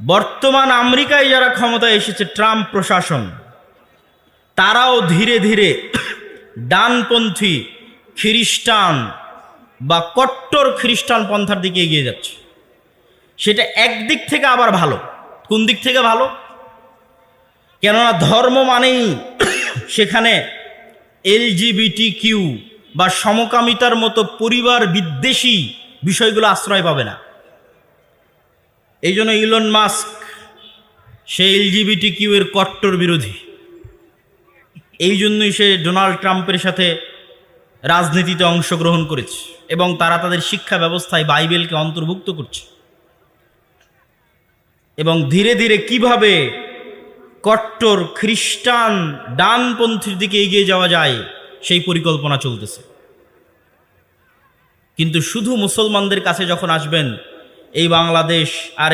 বর্তমান আমেরিকায় যারা ক্ষমতায় এসেছে, ট্রাম্প প্রশাসন, তারাও ধীরে ধীরে ডানপন্থী খ্রিস্টান বা কট্টর খ্রিস্টান পন্থার দিকে এগিয়ে যাচ্ছে। সেটা একদিক থেকে আবার ভালো। কোন দিক থেকে ভালো? কেননা ধর্ম মানেই সেখানে এলজিবিটি কিউ বা সমকামিতার মতো পরিবার বিদ্বেষী বিষয়গুলো আশ্রয় পাবে না। এই জন্য ইলন মাস্ক সে এলজিবিটি কিউ এর কট্টর বিরোধী। এই জন্যই সে ডোনাল্ড ট্রাম্পের সাথে রাজনীতিতে অংশগ্রহণ করেছে এবং তারা তাদের শিক্ষা ব্যবস্থায় বাইবেলকে অন্তর্ভুক্ত করছে। এবং ধীরে ধীরে কীভাবে কট্টর খ্রিস্টান ডানপন্থীর দিকে এগিয়ে যাওয়া যায়, সেই পরিকল্পনা চলতেছে। কিন্তু শুধু মুসলমানদের কাছে যখন আসবেন, এই বাংলাদেশ আর